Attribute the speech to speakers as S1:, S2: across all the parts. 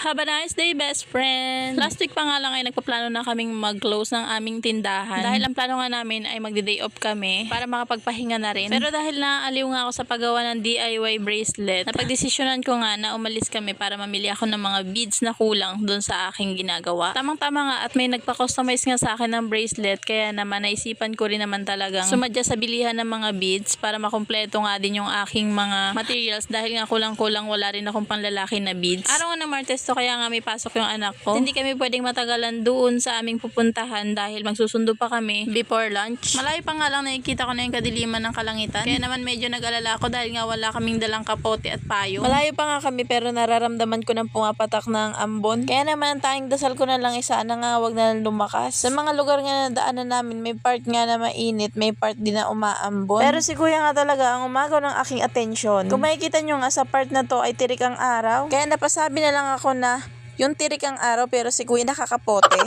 S1: Have a nice day, best friend! Last week pa nga lang ay nagpaplano na kaming mag-close ng aming tindahan. Dahil ang plano nga namin ay magde-day off kami para makapagpahinga na rin. Pero dahil naaliw nga ako sa paggawa ng DIY bracelet, napagdesisyonan ko nga na umalis kami para mamili ako ng mga beads na kulang doon sa aking ginagawa. Tamang-tama nga at may nagpa-customize nga sa akin ng bracelet kaya naman naisipan ko rin naman talagang sumadya sa bilihan ng mga beads para makumpleto nga din yung aking mga materials dahil nga kulang-kulang wala rin akong panlalaki na beads. Araw nga ng Martes to kaya nga may pasok yung anak ko. Hindi kami pwedeng matagalan doon sa aming pupuntahan dahil magsusundo pa kami before lunch. Malayo pa nga lang nakikita ko na yung kadiliman ng kalangitan. Kaya naman medyo nag-alala ako dahil nga wala kaming dalang kapote at payo. Malayo pa nga kami pero nararamdaman ko ng pumapatak ng ambon. Kaya naman ang tanging dasal ko na lang isa na nga wag na lang lumakas. Sa mga lugar nga na daanan namin may part nga na mainit, may part din na umaambon. Pero si kuya nga talaga ang umagaw ng aking atensyon. Kung makikita nyo nga sa part na to ay tirik ang araw. Kaya napasabi na lang ako na yung tirik ang araw pero si kuya nakakapote.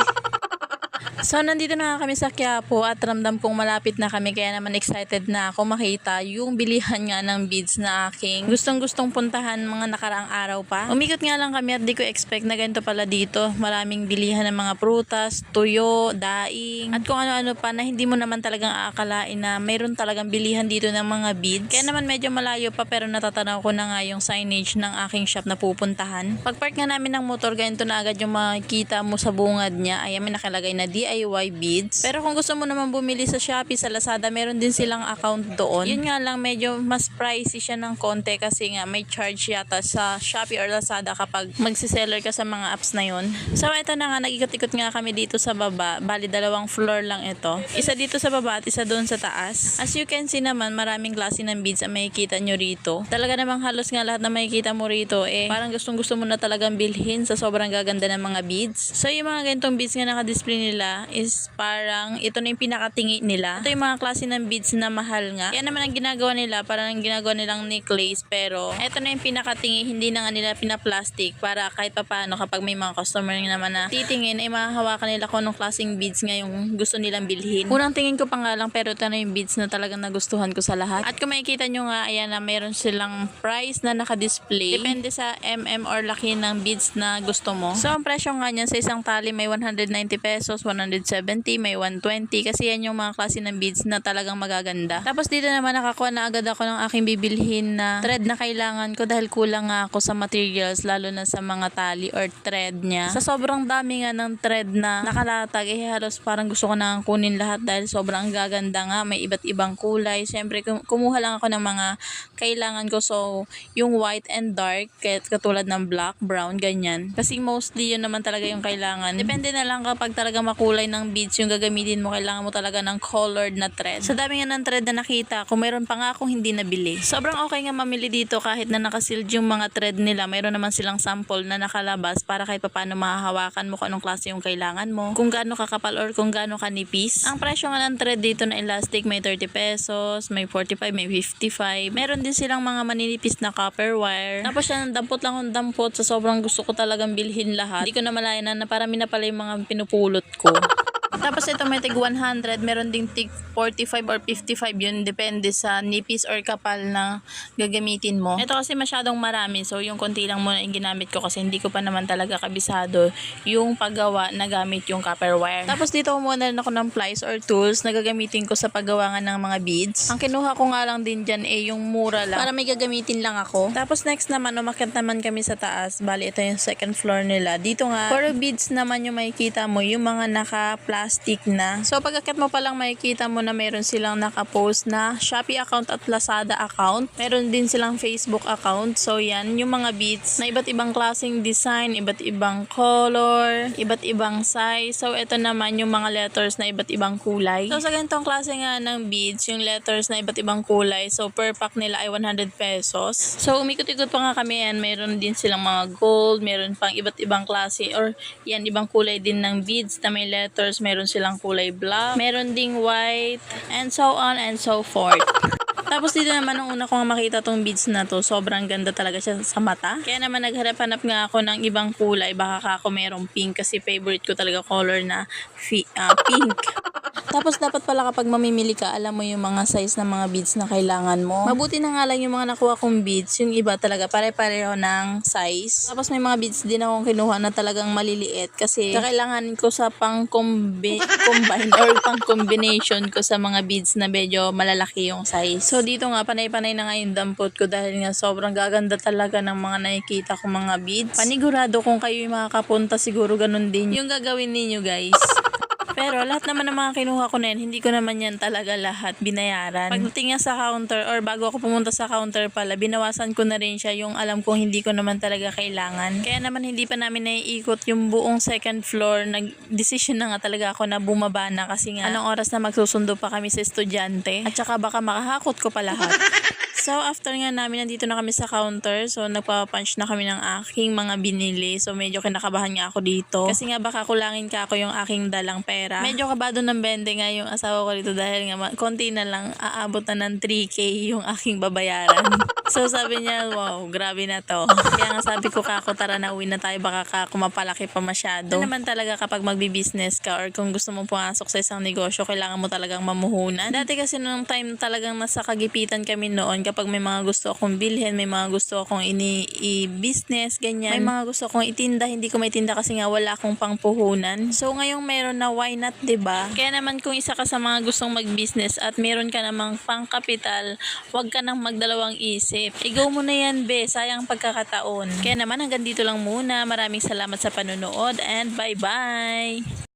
S1: So, nandito na kami sa Quiapo at ramdam kong malapit na kami kaya naman excited na ako makita yung bilihan nga ng beads na aking gustong gustong puntahan mga nakaraang araw pa. Umikot nga lang kami at di ko expect na ganito pala dito. Maraming bilihan ng mga prutas, tuyo, daing, at kung ano-ano pa na hindi mo naman talagang aakalain na mayroon talagang bilihan dito ng mga beads. Kaya naman medyo malayo pa pero natatanaw ko na nga yung signage ng aking shop na pupuntahan. Pagpark nga namin ng motor, ganito na agad yung makikita mo sa bungad niya. Ay, may nakalagay na DIY beads. Pero kung gusto mo naman bumili sa Shopee, sa Lazada, meron din silang account doon. Yun nga lang, medyo mas pricey siya ng konti kasi nga may charge yata sa Shopee or Lazada kapag magsiseller ka sa mga apps na yun. So, ito na nga, nag-ikot-ikot nga kami dito sa baba. Bali, dalawang floor lang ito. Isa dito sa baba at isa doon sa taas. As you can see naman, maraming klase ng beads ang makikita nyo rito. Talaga namang halos nga lahat na makikita mo rito, eh, parang gustong gusto mo na talagang bilhin sa sobrang gaganda ng mga beads. So, yung mga ganitong beads nga naka-display nila is parang ito na yung pinakatingi nila. Ito yung mga klase ng beads na mahal nga. Kaya naman ang ginagawa nila, parang ang ginagawa nilang necklace, pero ito na yung pinakatingi, hindi na nga nila pinaplastic para kahit papaano kapag may mga customer naman na titingin, ay mahahawakan nila kung anong klaseng beads nga yung gusto nilang bilhin. Unang tingin ko pa nga lang, pero ito na yung beads na talagang nagustuhan ko sa lahat. At kung makikita nyo nga, ayan na meron silang price na naka-display. Depende sa mm or laki ng beads na gusto mo. So, ang presyo nga niyan sa isang tali may 190 pesos, 170, may 120 kasi yan yung mga klase ng beads na talagang magaganda. Tapos dito naman nakakuha na agad ako ng aking bibilhin na thread na kailangan ko dahil kulang nga ako sa materials lalo na sa mga tali or thread niya. Sa sobrang dami nga ng thread na nakalatag eh halos parang gusto ko na kunin lahat dahil sobrang gaganda nga. May iba't ibang kulay. Siyempre kum- kumuha lang ako ng mga kailangan ko. So yung white and dark katulad ng black, brown, ganyan. Kasi mostly yun naman talaga yung kailangan. Depende na lang kapag talaga makulay ng beads yung gagamitin mo, kailangan mo talaga ng colored na thread. Sa dami nga ng thread na nakita, kung mayroon pa nga akong hindi nabili. Sobrang okay nga mamili dito kahit na nakasealed yung mga thread nila. Mayroon naman silang sample na nakalabas para kahit paano mahahawakan mo kung anong klase yung kailangan mo. Kung gaano kakapal or kung gaano kanipis. Ang presyo nga ng thread dito na elastic may 30 pesos, may 45, may 55. Meron din silang mga maninipis na copper wire. Tapos yan, dampot lang akong dampot sa sobrang gusto ko talagang bilhin lahat. Hindi ko na malayan na parami na pala yung mga pinupulot ko. Tapos ito may tig 100, meron ding tig 45 or 55 yun, depende sa nipis or kapal na gagamitin mo. Ito kasi masyadong marami, so yung konti lang muna yung ginamit ko kasi hindi ko pa naman talaga kabisado yung paggawa na gamit yung copper wire. Tapos dito muna ako ng plies or tools na gagamitin ko sa paggawa nga ng mga beads. Ang kinuha ko nga lang din dyan eh yung mura lang para may gagamitin lang ako. Tapos next naman, umakyat naman kami sa taas. Bali, ito yung second floor nila. Dito nga, for beads naman yung makikita mo, yung mga naka-plastic na. So, pagkakit mo pa lang makikita mo na meron silang nakapost na Shopee account at Lazada account. Meron din silang Facebook account. So, yan, yung mga beads na iba't ibang klaseng design, iba't ibang color, iba't ibang size. So, ito naman yung mga letters na iba't ibang kulay. So, sa ganitong klase nga ng beads, yung letters na iba't ibang kulay. So, per pack nila ay 100 pesos. So, umikot-ikot pa nga kami yan. Meron din silang mga gold, meron pang iba't ibang klase or yan, ibang kulay din ng beads na may letters. Meron silang kulay black, meron ding white, and so on and so forth. Tapos dito naman nung una ko nga makita tong beads na to, sobrang ganda talaga siya sa mata. Kaya naman nagharap-hanap nga ako ng ibang kulay. Baka ka ako merong pink kasi favorite ko talaga color na ah, pink. Tapos dapat pala kapag mamimili ka, alam mo yung mga size ng mga beads na kailangan mo. Mabuti na nga lang yung mga nakuha kong beads, yung iba talaga pare-pareho ng size. Tapos may mga beads din akong kinuha na talagang maliliit kasi kakailanganin ko sa pang combine or pang combination ko sa mga beads na medyo malalaki yung size. So dito nga panay-panay na nga yung dampot ko dahil nga sobrang gaganda talaga ng mga nakikita ko mga beads. Panigurado kung kayo yung makakapunta siguro ganun din yung gagawin ninyo guys. Pero lahat naman ng mga kinuha ko na yan, hindi ko naman yan talaga lahat binayaran. Pagdating nga sa counter or bago ako pumunta sa counter pala, binawasan ko na rin siya yung alam kong hindi ko naman talaga kailangan. Kaya naman hindi pa namin naiikot yung buong second floor. Nag-decision na nga talaga ako na bumaba na kasi nga anong oras na magsusundo pa kami sa estudyante. At saka baka makahakot ko pa lahat. So, after nga namin, nandito na kami sa counter. So, nagpapunch na kami ng aking mga binili. So, medyo kinakabahan nga ako dito. Kasi nga baka kulangin ka ako yung aking dalang pera. Medyo kabado ng bende nga yung asawa ko dito dahil nga konti na lang aabot na ng 3K yung aking babayaran. so, sabi niya, wow, grabe na to. Kaya nga sabi ko kako, tara na uwi na tayo. Baka kako mapalaki pa masyado. Ano naman talaga kapag magbi-business ka or kung gusto mo pumasok sa isang negosyo, kailangan mo talagang mamuhunan. Dati kasi nung time talagang nasa kagipitan kami noon, kapag may mga gusto akong bilhin, may mga gusto akong ini i-business, ganyan. May mga gusto akong itinda, hindi ko maitinda kasi nga wala akong pangpuhunan. So ngayong meron na, why not, ba? Kaya naman kung isa ka sa mga gustong mag-business at meron ka namang pangkapital, huwag ka nang magdalawang isip. I-go mo na yan, be. Sayang pagkakataon. Kaya naman hanggang dito lang muna. Maraming salamat sa panonood and bye-bye!